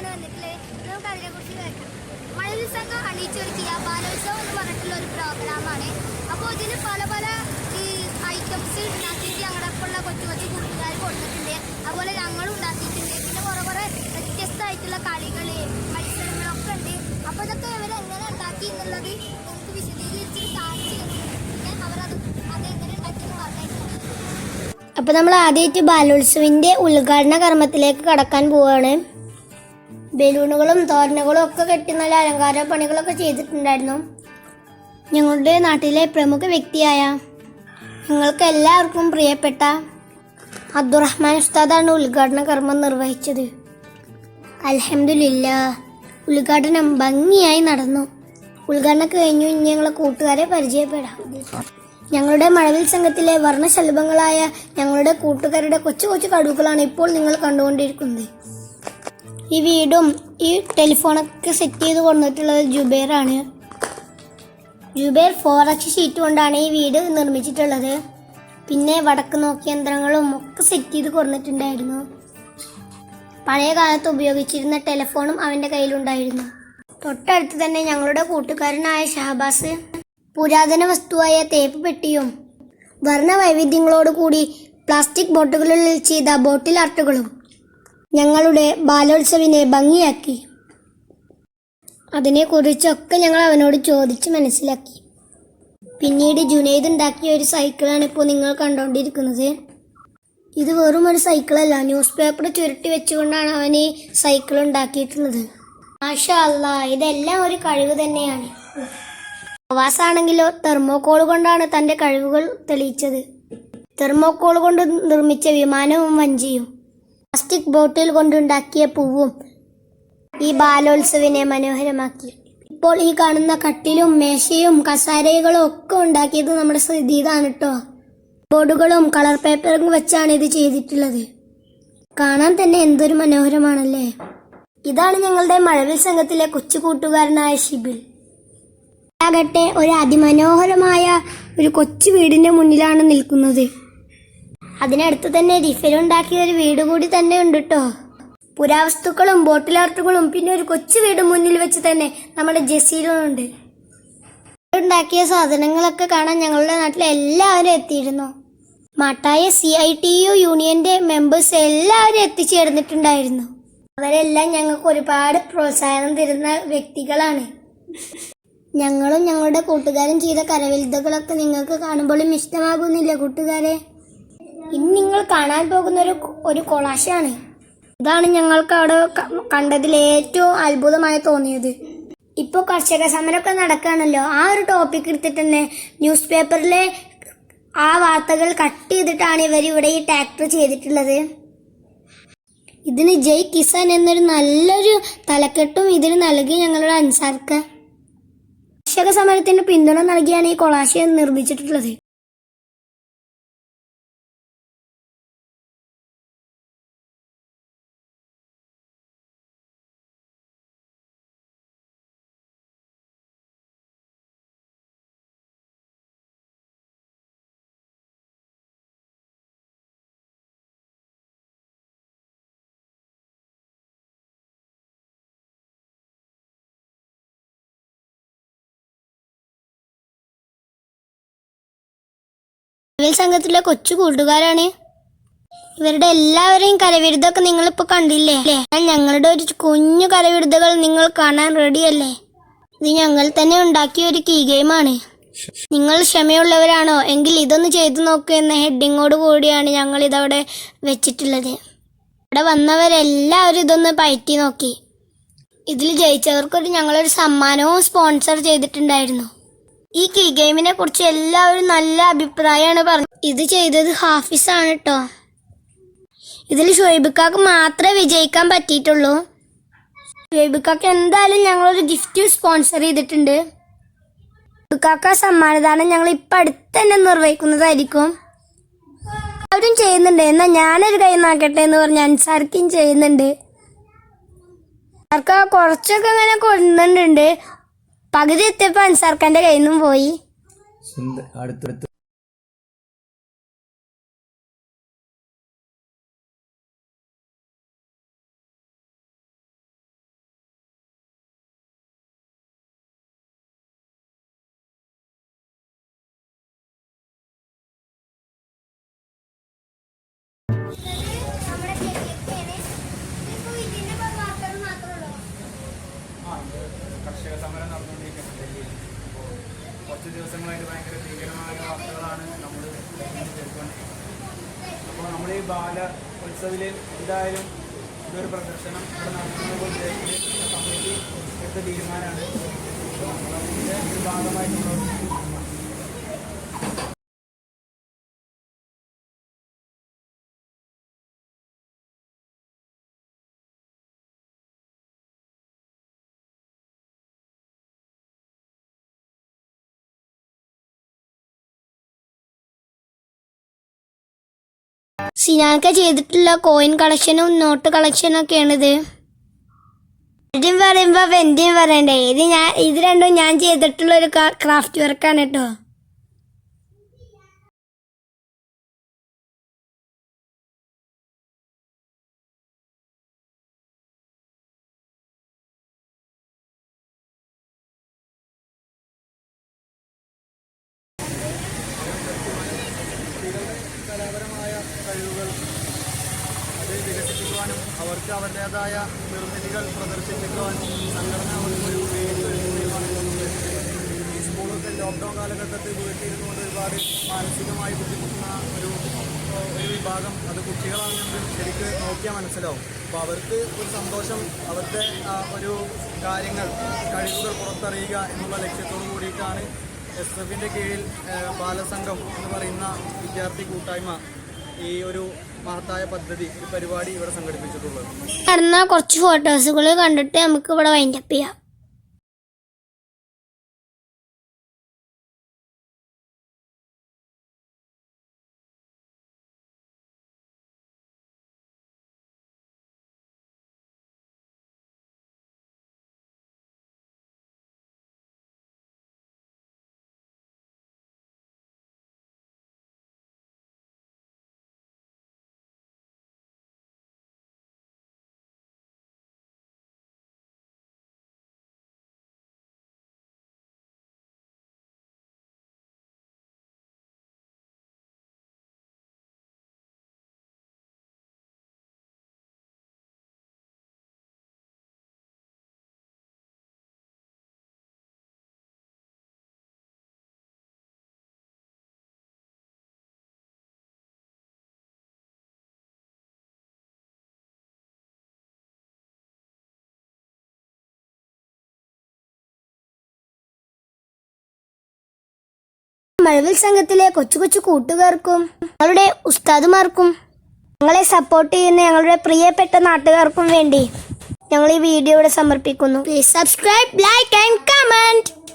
തന്നെയാണ് വന്നിട്ടുള്ളത് നമുക്ക് അതിനെക്കുറിച്ച് കേൾക്കാം. മഴവിൽ സംഘം അണിയിച്ചൊരുക്കിയ ബാലോത്സവം എന്ന് പറഞ്ഞിട്ടുള്ള ഒരു പ്രോഗ്രാമാണ് അപ്പോൾ ഇതിന് പല പല ഈ ഐറ്റംസ് ഉണ്ടാക്കിയിട്ട് ഞങ്ങളെപ്പോഴുള്ള കൊച്ചു കൊച്ചു കൂട്ടുകാർ കൊടുത്തിട്ടുണ്ട് അതുപോലെ ഞങ്ങളും ഉണ്ടാക്കിയിട്ടുണ്ട്. പിന്നെ കുറേ കുറേ വ്യത്യസ്തമായിട്ടുള്ള കളികൾ മത്സരങ്ങളൊക്കെ ഉണ്ട്. അപ്പോൾ ഇതൊക്കെ ഇവർ എങ്ങനെ ഉണ്ടാക്കി എന്നുള്ളത് നമുക്ക് വിശദീകരിച്ച് കാണിച്ചു പിന്നെ അവരത് അതെങ്ങനെ ഉണ്ടാക്കി എന്ന് പറഞ്ഞു അപ്പോൾ നമ്മൾ ആദ്യമായിട്ട് ബാലോത്സവിന്റെ ഉദ്ഘാടന കർമ്മത്തിലേക്ക് കടക്കാൻ പോവുകയാണ് ബലൂണുകളും തോരണകളും ഒക്കെ കെട്ടി നല്ല അലങ്കാര പണികളൊക്കെ ചെയ്തിട്ടുണ്ടായിരുന്നു. ഞങ്ങളുടെ നാട്ടിലെ പ്രമുഖ വ്യക്തിയായ ഞങ്ങൾക്ക് എല്ലാവർക്കും പ്രിയപ്പെട്ട അബ്ദുറഹ്മാൻ ഉസ്താദാണ് ഉദ്ഘാടന കർമ്മം നിർവഹിച്ചത്. അലഹമില്ല ഉദ്ഘാടനം ഭംഗിയായി നടന്നു. ഉദ്ഘാടനം കഴിഞ്ഞു ഇനി ഞങ്ങളെ കൂട്ടുകാരെ പരിചയപ്പെടാം. ഞങ്ങളുടെ മഴവിൽ സംഘത്തിലെ വർണശലഭങ്ങളായ ഞങ്ങളുടെ കൂട്ടുകാരുടെ കൊച്ചു കൊച്ചു കഴിവുകളാണ് ഇപ്പോൾ നിങ്ങൾ കണ്ടുകൊണ്ടിരിക്കുന്നത്. ഈ വീടും ഈ ടെലിഫോണൊക്കെ സെറ്റ് ചെയ്ത് കൊണ്ടിട്ടുള്ളത് ജുബേറാണ്. ജുബേർ ഫോർ എച്ച് ഷീറ്റ് കൊണ്ടാണ് ഈ വീട് നിർമ്മിച്ചിട്ടുള്ളത്. പിന്നെ വടക്ക് നോക്കിയ യന്ത്രങ്ങളും ഒക്കെ സെറ്റ് ചെയ്ത് കൊണ്ടിട്ടുണ്ടായിരുന്നു പഴയ കാലത്ത് ഉപയോഗിച്ചിരുന്ന ടെലിഫോണും അവന്റെ കയ്യിലുണ്ടായിരുന്നു. തൊട്ടടുത്ത് തന്നെ ഞങ്ങളുടെ കൂട്ടുകാരനായ ഷഹബാസ് പുരാതന വസ്തുവായ തേപ്പ് പെട്ടിയും വർണ വൈവിധ്യങ്ങളോടുകൂടി പ്ലാസ്റ്റിക് ബോട്ടുകളിൽ ചെയ്ത ബോട്ടിൽ ആർട്ടുകളും ഞങ്ങളുടെ ബാലോത്സവിനെ ഭംഗിയാക്കി. അതിനെക്കുറിച്ചൊക്കെ ഞങ്ങൾ അവനോട് ചോദിച്ച് മനസ്സിലാക്കി. പിന്നീട് ജുനൈദ് ഉണ്ടാക്കിയ ഒരു സൈക്കിളാണ് ഇപ്പോൾ നിങ്ങൾ കണ്ടുകൊണ്ടിരിക്കുന്നത്. ഇത് വെറും ഒരു സൈക്കിളല്ല ന്യൂസ് പേപ്പർ ചുരുട്ടി വെച്ചുകൊണ്ടാണ് അവൻ ഈ സൈക്കിൾ ഉണ്ടാക്കിയിട്ടുള്ളത്. മാഷാ ഇതെല്ലാം ഒരു കഴിവ് തന്നെയാണ്. അവാസാണെങ്കിലോ തെർമോക്കോൾ കൊണ്ടാണ് തന്റെ കഴിവുകൾ തെളിയിച്ചത്. തെർമോക്കോൾ കൊണ്ട് നിർമ്മിച്ച വിമാനവും വഞ്ചിയും. പ്ലാസ്റ്റിക് ബോട്ടിൽ കൊണ്ടുണ്ടാക്കിയ പൂവും ഈ ബാലോത്സവിനെ മനോഹരമാക്കി. ഇപ്പോൾ ഈ കാണുന്ന കട്ടിലും മേശയും കസാരകളും ഒക്കെ ഉണ്ടാക്കിയത് നമ്മുടെ ശ്രുതിതാണ് കേട്ടോ ബോർഡുകളും കളർ പേപ്പറും വെച്ചാണ് ഇത് ചെയ്തിട്ടുള്ളത്. കാണാൻ തന്നെ എന്തൊരു മനോഹരമാണല്ലേ? ഇതാണ് ഞങ്ങളുടെ മഴവിൽ സംഘത്തിലെ കൊച്ചു കൂട്ടുകാരനായ ഷിബിൽ ആകട്ടെ ഒരു അതിമനോഹരമായ ഒരു കൊച്ചു വീടിന്റെ മുന്നിലാണ് നിൽക്കുന്നത്. അതിനടുത്ത് തന്നെ റിഫലുണ്ടാക്കിയ ഒരു വീട് കൂടി തന്നെ ഉണ്ട് കേട്ടോ പുരാവസ്തുക്കളും ബോട്ടിലാർട്ടുകളും പിന്നെ ഒരു കൊച്ചു വീട് മുന്നിൽ വെച്ച് തന്നെ നമ്മുടെ ജസീലുണ്ട് ഉണ്ടാക്കിയ സാധനങ്ങളൊക്കെ കാണാൻ ഞങ്ങളുടെ നാട്ടിൽ എല്ലാവരും എത്തിയിരുന്നു. മാട്ടായ സി ഐ ടി യു യൂണിയന്റെ മെമ്പേഴ്സ് എല്ലാവരും എത്തിച്ചേർന്നിട്ടുണ്ടായിരുന്നു. അവരെല്ലാം ഞങ്ങൾക്ക് ഒരുപാട് പ്രോത്സാഹനം തരുന്ന വ്യക്തികളാണ്. ഞങ്ങളും ഞങ്ങളുടെ കൂട്ടുകാരും ചെയ്ത കരവിരുദ്ധകളൊക്കെ നിങ്ങൾക്ക് കാണുമ്പോഴും ഇഷ്ടമാകുന്നില്ല കൂട്ടുകാരെ? ഇനി നിങ്ങൾ കാണാൻ പോകുന്ന ഒരു ഒരു കൊളാശാണ് ഇതാണ് ഞങ്ങൾക്ക് അവിടെ കണ്ടതിൽ ഏറ്റവും അത്ഭുതമായി തോന്നിയത്. ഇപ്പോൾ കർഷക സമരമൊക്കെ നടക്കുകയാണല്ലോ. ആ ഒരു ടോപ്പിക് എടുത്തിട്ട് തന്നെ ന്യൂസ് പേപ്പറിലെ ആ വാർത്തകൾ കട്ട് ചെയ്തിട്ടാണ് ഇവർ ഇവിടെ ഈ ട്രാക്ടർ ചെയ്തിട്ടുള്ളത്. ഇതിന് ജയ് കിസാൻ എന്നൊരു നല്ലൊരു തലക്കെട്ടും ഇതിന് നൽകി ഞങ്ങളുടെ അൻസാർക്ക്. കർഷക സമരത്തിന് പിന്തുണ നൽകിയാണ് ഈ കൊളാശയം നിർമ്മിച്ചിട്ടുള്ളത്. സംഘത്തിലെ കൊച്ചു കൂട്ടുകാരാണ്. ഇവരുടെ എല്ലാവരെയും കരവിരുതൊക്കെ നിങ്ങൾ ഇപ്പൊ കണ്ടില്ലേ ഞങ്ങളുടെ ഒരു കുഞ്ഞു കരവിരുതുകൾ നിങ്ങൾ കാണാൻ റെഡിയല്ലേ? ഇത് ഞങ്ങൾ തന്നെ ഉണ്ടാക്കിയ ഒരു കീ ഗെയിമാണ് നിങ്ങൾ ക്ഷമയുള്ളവരാണോ? എങ്കിൽ ഇതൊന്ന് ചെയ്തു നോക്കൂ എന്ന ഹെഡിങ്ങോട് കൂടിയാണ് ഞങ്ങൾ ഇതവിടെ വെച്ചിട്ടുള്ളത്. ഇവിടെ വന്നവരെല്ലാവരും ഇതൊന്ന് പയറ്റി നോക്കി. ഇതിൽ ജയിച്ചവർക്കൊരു ഞങ്ങളൊരു സമ്മാനവും സ്പോൺസർ ചെയ്തിട്ടുണ്ടായിരുന്നു. ഈ കീ ഗെയിമിനെ കുറിച്ച് എല്ലാവരും നല്ല അഭിപ്രായമാണ് പറഞ്ഞത്. ഇത് ചെയ്തത് ഹാഫിസാണ് കേട്ടോ ഇതിൽ ഷുഹൈബിക്കാക്ക് മാത്രമേ വിജയിക്കാൻ പറ്റിയിട്ടുള്ളൂ. ഷുഹൈബിക്കാക്ക് എന്തായാലും ഞങ്ങളൊരു ഗിഫ്റ്റ് സ്പോൺസർ ചെയ്തിട്ടുണ്ട്. ഷുഹൈബിക്കാക്ക സമ്മാനദാനം ഞങ്ങൾ ഇപ്പം അടുത്ത് തന്നെ നിർവഹിക്കുന്നതായിരിക്കും. എല്ലാവരും ചെയ്യുന്നുണ്ട്. എന്നാൽ ഞാനൊരു കൈ നോക്കട്ടെ എന്ന് പറഞ്ഞ് അൻസാർക്കും ചെയ്യുന്നുണ്ട്. ആർക്കാ കുറച്ചൊക്കെ ഇങ്ങനെ കൊണ്ടുണ്ട് പകുതി എത്തിയപ്പോ അൻസാർക്കാന്റെ കയ്യിൽ നിന്നും പോയി അടുത്തടുത്ത്. Oh. കർഷക സമരം നടന്നുകൊണ്ടിരിക്കുന്നത് ഡൽഹിയിൽ അപ്പോൾ കുറച്ച് ദിവസങ്ങളായിട്ട് ഭയങ്കര ഭീകരമായ വാർത്തകളാണ് നമ്മൾ കേൾക്കൊണ്ടിരിക്കുന്നത് അപ്പോൾ നമ്മൾ ഈ ബാല ഉത്സവിൽ എന്തായാലും ഇതൊരു പ്രദർശനം ഇവിടെ നടത്തുന്നത് കമ്മിറ്റി എടുത്ത തീരുമാനമാണ്. ഭാഗമായിട്ട് സിനാക്ക ചെയ്തിട്ടുള്ള കോയിൻ കളക്ഷനും നോട്ട് കളക്ഷനും ഒക്കെയാണിത്. ആദ്യം പറയുമ്പോൾ വെന്തിയും പറയണ്ടേ ഇത് ഞാൻ ഇത് രണ്ടും ഞാൻ ചെയ്തിട്ടുള്ള ഒരു ക്രാഫ്റ്റ് വർക്കാണ് കേട്ടോ കലാപരമായ കഴിവുകൾ അത് വികസിപ്പിക്കുവാനും അവർക്ക് അവരുടേതായ നിർമ്മിതികൾ പ്രദർശിപ്പിക്കുവാൻ സംഘടന ഒരു ഈ സ്കൂളൊക്കെ ലോക്ക്ഡൗൺ കാലഘട്ടത്തിൽ വീട്ടിലിരുന്നുകൊണ്ട് ഒരുപാട് മാനസികമായി ബുദ്ധിമുട്ടുന്ന ഒരു ഒരു വിഭാഗം അത് കുട്ടികളാണെങ്കിലും ശരിക്ക് നോക്കിയാൽ മനസ്സിലാവും. അപ്പോൾ അവർക്ക് ഒരു സന്തോഷം അവരുടെ ഒരു കാര്യങ്ങൾ കഴിവുകൾ പുറത്തറിയുക എന്നുള്ള ലക്ഷ്യത്തോടു കൂടിയിട്ടാണ് എസ് എഫിന്റെ കീഴിൽ ബാലസംഘം എന്ന് പറയുന്ന വിദ്യാർത്ഥി കൂട്ടായ്മ ഈ ഒരു മഹത്തായ പദ്ധതി പരിപാടി ഇവിടെ സംഘടിപ്പിച്ചിട്ടുള്ളത്. കുറച്ച് ഫോട്ടോസുകൾ കണ്ടിട്ട് നമുക്ക് ഇവിടെ വൈൻഡപ്പ് ചെയ്യാം. മഴവിൽ സംഘത്തിലെ കൊച്ചു കൊച്ചു കൂട്ടുകാർക്കും ഞങ്ങളുടെ ഉസ്താദുമാർക്കും ഞങ്ങളെ സപ്പോർട്ട് ചെയ്യുന്ന ഞങ്ങളുടെ പ്രിയപ്പെട്ട നാട്ടുകാർക്കും വേണ്ടി ഞങ്ങൾ ഈ വീഡിയോ ഇവിടെ സമർപ്പിക്കുന്നു. Please subscribe like and comment